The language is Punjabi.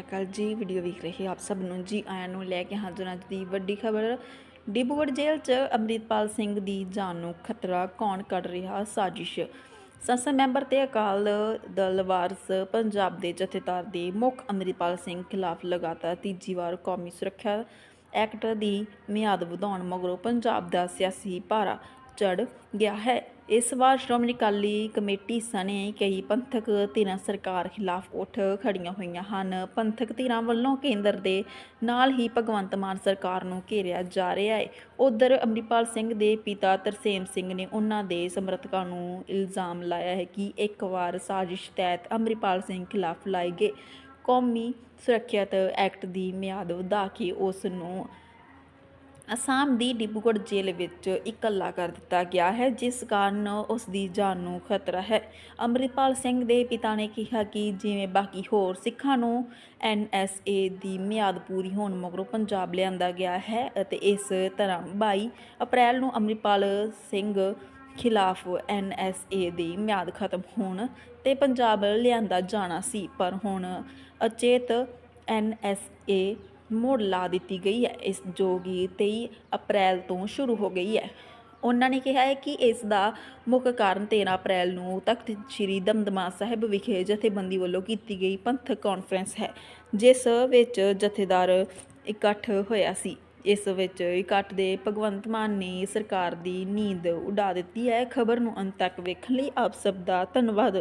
ਅਕਾਲ ਜੀ ਵੀਡੀਓ ਵੇਖ ਰਹੇ ਆਪ ਸਭ ਨੂੰ। ਜੀ ਆਇਆਂ ਨੂੰ ਲੈ ਕੇ ਹਾਜ਼ਰ ਅੱਜ ਦੀ ਵੱਡੀ ਖਬਰ ਡਿਬੂਗੜ੍ਹ ਜੇਲ੍ਹ 'ਚ ਅੰਮ੍ਰਿਤਪਾਲ ਸਿੰਘ ਦੀ ਜਾਨ ਨੂੰ ਖਤਰਾ ਕੌਣ ਕੱਢ ਰਿਹਾ? ਸਾਜ਼ਿਸ਼। ਸੰਸਦ ਮੈਂਬਰ ਤੇ ਅਕਾਲ ਦਲ ਵਾਰਸ ਪੰਜਾਬ ਦੇ ਜਥੇਦਾਰ ਦੇ ਮੁੱਖ ਅੰਮ੍ਰਿਤਪਾਲ ਸਿੰਘ ਖਿਲਾਫ ਲਗਾਤਾਰ ਤੀਜੀ ਵਾਰ ਕੌਮੀ ਸੁਰੱਖਿਆ ਐਕਟ ਦੀ ਮਿਆਦ ਵਧਾਉਣ ਮਗਰੋਂ ਪੰਜਾਬ ਦਾ ਸਿਆਸੀ ਭਾਰਾ ਚੜ ਗਿਆ ਹੈ। ਇਸ ਵਾਰ ਸ਼੍ਰੋਮਣੀ ਅਕਾਲੀ ਕਮੇਟੀ ਸਣੇ ਕਈ ਪੰਥਕ ਧਿਰਾਂ ਸਰਕਾਰ ਖਿਲਾਫ ਉੱਠ ਖੜੀਆਂ ਹੋਈਆਂ ਹਨ। ਪੰਥਕ ਧਿਰਾਂ ਵੱਲੋਂ ਕੇਂਦਰ ਦੇ ਨਾਲ ਹੀ ਭਗਵੰਤ ਮਾਨ ਸਰਕਾਰ ਨੂੰ ਘੇਰਿਆ ਜਾ ਰਿਹਾ ਹੈ। ਉਧਰ ਅੰਮ੍ਰਿਤਪਾਲ ਸਿੰਘ ਦੇ ਪਿਤਾ ਤਰਸੇਮ ਸਿੰਘ ਨੇ ਉਹਨਾਂ ਦੇ ਸਮਰਥਕਾਂ ਨੂੰ ਇਲਜ਼ਾਮ ਲਾਇਆ ਹੈ ਕਿ ਇੱਕ ਵਾਰ ਸਾਜ਼ਿਸ਼ ਤਹਿਤ ਅੰਮ੍ਰਿਤਪਾਲ ਸਿੰਘ ਖਿਲਾਫ ਲਾਏ ਗਏ ਕੌਮੀ ਸੁਰੱਖਿਅਤ ਐਕਟ ਦੀ ਮਿਆਦ ਵਧਾ ਕੇ ਉਸ ਨੂੰ ਅਸਾਮ ਦੀ ਡਿਬੂਗੜ੍ਹ ਜੇਲ੍ਹ ਵਿੱਚ ਇਕੱਲਾ ਕਰ ਦਿੱਤਾ ਗਿਆ ਹੈ, ਜਿਸ ਕਾਰਨ ਉਸ ਦੀ ਜਾਨ ਨੂੰ ਖਤਰਾ ਹੈ। ਅੰਮ੍ਰਿਤਪਾਲ ਸਿੰਘ ਦੇ ਪਿਤਾ ਨੇ ਕਿਹਾ ਕਿ ਜਿਵੇਂ ਬਾਕੀ ਹੋਰ ਸਿੱਖਾਂ ਨੂੰ ਐਨਐਸਏ ਦੀ ਮਿਆਦ ਪੂਰੀ ਹੋਣ ਮਗਰੋਂ ਪੰਜਾਬ ਲਿਆਂਦਾ ਗਿਆ ਹੈ ਅਤੇ ਇਸ ਤਰ੍ਹਾਂ 22 ਅਪ੍ਰੈਲ ਨੂੰ ਅੰਮ੍ਰਿਤਪਾਲ ਸਿੰਘ ਖਿਲਾਫ ਐਨਐਸਏ ਦੀ ਮਿਆਦ ਖਤਮ ਹੋਣ ਤੇ ਪੰਜਾਬ ਲਿਆਂਦਾ ਜਾਣਾ ਸੀ, ਪਰ ਹੁਣ ਅਚੇਤ ਐਨਐਸਏ ਮੋੜ ਲਾ ਦਿੱਤੀ ਗਈ ਹੈ। ਇਸ ਜੋ ਕਿ 23 ਅਪ੍ਰੈਲ ਤੋਂ ਸ਼ੁਰੂ ਹੋ ਗਈ ਹੈ। ਉਹਨਾਂ ਨੇ ਕਿਹਾ ਹੈ ਕਿ ਇਸ ਦਾ ਮੁੱਖ ਕਾਰਨ 13 ਅਪ੍ਰੈਲ ਨੂੰ ਤਖਤ ਸ੍ਰੀ ਦਮਦਮਾ ਸਾਹਿਬ ਵਿਖੇ ਜਥੇਬੰਦੀ ਵੱਲੋਂ ਕੀਤੀ ਗਈ ਪੰਥਕ ਕਾਨਫਰੰਸ ਹੈ, ਜਿਸ ਵਿੱਚ ਜਥੇਦਾਰ ਇਕੱਠ ਹੋਇਆ ਸੀ। ਇਸ ਵਿੱਚ ਇਕੱਠ ਦੇ ਭਗਵੰਤ ਮਾਨ ਨੇ ਸਰਕਾਰ ਦੀ ਨੀਂਦ ਉਡਾ ਦਿੱਤੀ ਹੈ। ਖਬਰ ਨੂੰ ਅੰਤ ਤੱਕ ਵੇਖਣ ਲਈ ਆਪ ਸਭ ਦਾ ਧੰਨਵਾਦ।